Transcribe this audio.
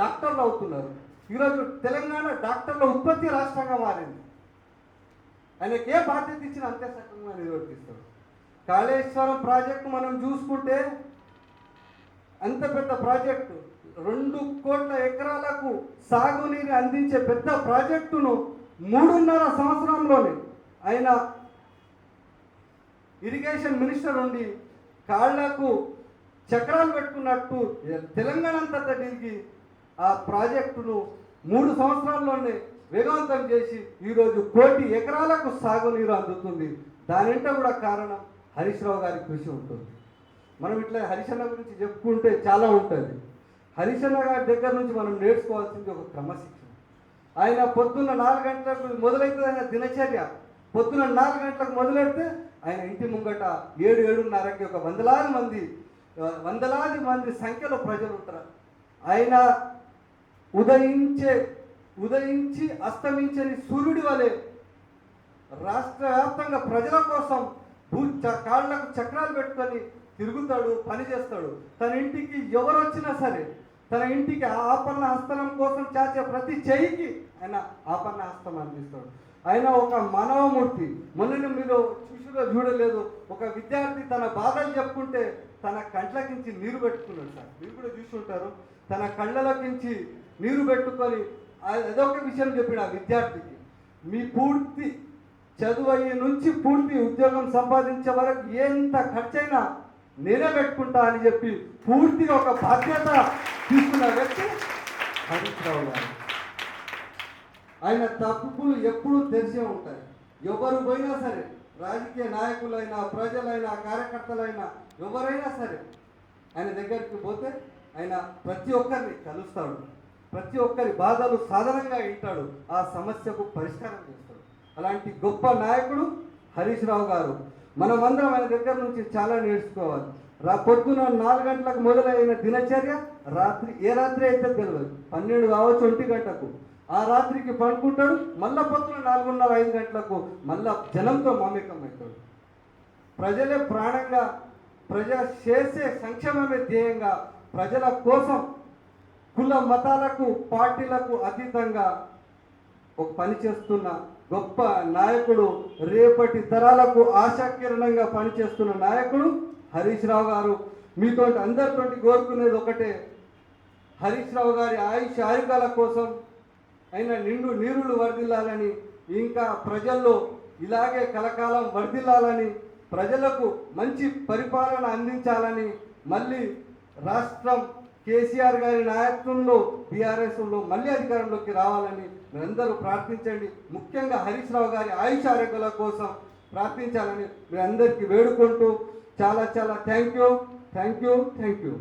డాక్టర్లు అవుతున్నారు. ఈరోజు తెలంగాణ డాక్టర్ల ఉత్పత్తి రాష్ట్రంగా మారింది. ఆయనకి ఏ బాధ్యత ఇచ్చినా అంతే సక్రమంగా నిర్వర్తిస్తారు. కాళేశ్వరం ప్రాజెక్టు మనం చూసుకుంటే అంత పెద్ద ప్రాజెక్టు. రెండు కోట్ల ఎకరాలకు సాగునీరు అందించే పెద్ద ప్రాజెక్టును మూడున్నర సంవత్సరంలోనే ఆయన ఇరిగేషన్ మినిస్టర్ ఉండి కాళ్ళకు చక్రాలు పెట్టుకున్నట్టు తెలంగాణ అంతటా తిరిగి ఆ ప్రాజెక్టును మూడు సంవత్సరాల్లోనే వేగవంతం చేసి ఈరోజు కోటి ఎకరాలకు సాగునీరు అందుతుంది. దానింట కూడా కారణం హరీష్ రావు గారి కృషి ఉంటుంది. మనం ఇట్లా హరిశన్న గురించి చెప్పుకుంటే చాలా ఉంటుంది. హరిశన్న గారి దగ్గర నుంచి మనం నేర్చుకోవాల్సింది ఒక క్రమశిక్షణ. ఆయన పొద్దున్న నాలుగు గంటలకు మొదలైతే ఆయన దినచర్య. పొద్దున్న నాలుగు గంటలకు మొదలెడితే ఆయన ఇంటి ముంగట ఏడు ఏడున్నరకి ఒక వందలాది మంది వందలాది మంది సంఖ్యలో ప్రజలు ఉంటారు. ఆయన ఉదయించే ఉదయించి అస్తమించని సూర్యుడి వలె రాష్ట్ర వ్యాప్తంగా ప్రజల కోసం భూ చ- కాళ్ళకు చక్రాలు పెట్టుకొని తిరుగుతాడు పని చేస్తాడు. తన ఇంటికి ఎవరు వచ్చినా సరే తన ఇంటికి ఆ ఆపన్న హస్తనం కోసం చాచే ప్రతి చెయ్యికి ఆయన ఆపన్న హస్తం అందిస్తాడు ఆయన ఒక మానవమూర్తి మనల్ని మీరు చూసిలో చూడలేదు. ఒక విద్యార్థి తన బాధలు చెప్పుకుంటే తన కంట్లకించి నీరు పెట్టుకున్నాడు సార్. మీరు కూడా చూసుంటారు. తన కళ్ళలకించి నీరు పెట్టుకొని ఏదో అదొక విషయం చెప్పిన ఆ విద్యార్థికి. మీ పూర్తి చదువు అయ్యే నుంచి పూర్తి ఉద్యోగం సంపాదించే వరకు ఎంత ఖర్చైనా నేనే పెట్టుకుంటా అని చెప్పి పూర్తిగా ఒక బాధ్యత తీసుకున్న వ్యక్తి హరీష్ రావు గారు. ఆయన తప్పులు ఎప్పుడూ తెరిచే ఉంటాయి. ఎవరు పోయినా సరే రాజకీయ నాయకులైనా ప్రజలైనా కార్యకర్తలైనా ఎవరైనా సరే ఆయన దగ్గరికి పోతే ఆయన ప్రతి ఒక్కరిని కలుస్తాడు. ప్రతి ఒక్కరి బాధలు సాధారణంగా వింటాడు. ఆ సమస్యకు పరిష్కారం చేస్తాడు. అలాంటి గొప్ప నాయకుడు హరీష్ రావు గారు. మనమందరం ఆయన దగ్గర నుంచి చాలా నేర్చుకోవాలి. రా పొద్దున నాలుగు గంటలకు మొదలైన దినచర్య రాత్రి ఏ రాత్రి అయితే తెలియదు పన్నెండు కావచ్చు ఒంటి గంటకు. ఆ రాత్రికి పడుకుంటాడు మళ్ళా పొద్దున నాలుగున్నర ఐదు గంటలకు మళ్ళా జనంతో మమేకం అవుతాడు ప్రజలే ప్రాణంగా ప్రజ చేసే సంక్షేమమే ధ్యేయంగా ప్రజల కోసం కుల మతాలకు పార్టీలకు అతీతంగా ఒక పని చేస్తున్న గొప్ప నాయకుడు రేపటి తరాలకు ఆశాకిరణంగా పనిచేస్తున్న నాయకుడు హరీష్ రావు గారు. మీతో అందరితోటి కోరుకునేది ఒకటే హరీష్ రావు గారి ఆయుష్ ఆయుగాల కోసం ఆయన నిండు నీరులు వర్ధిల్లాలని ఇంకా ప్రజల్లో ఇలాగే కలకాలం వర్ధిల్లాలని ప్రజలకు మంచి పరిపాలన అందించాలని మళ్ళీ రాష్ట్రం కేసీఆర్ గారి నాయకత్వంలో బీఆర్ఎస్లో మళ్ళీ అధికారంలోకి రావాలని మీరందరూ ప్రార్థించండి. ముఖ్యంగా హరీష్ రావు గారి ఆయుష్ ఆరోగ్యాల కోసం ప్రార్థించాలని మీ అందరికీ వేడుకుంటూ చాలా చాలా thank you thank you thank you.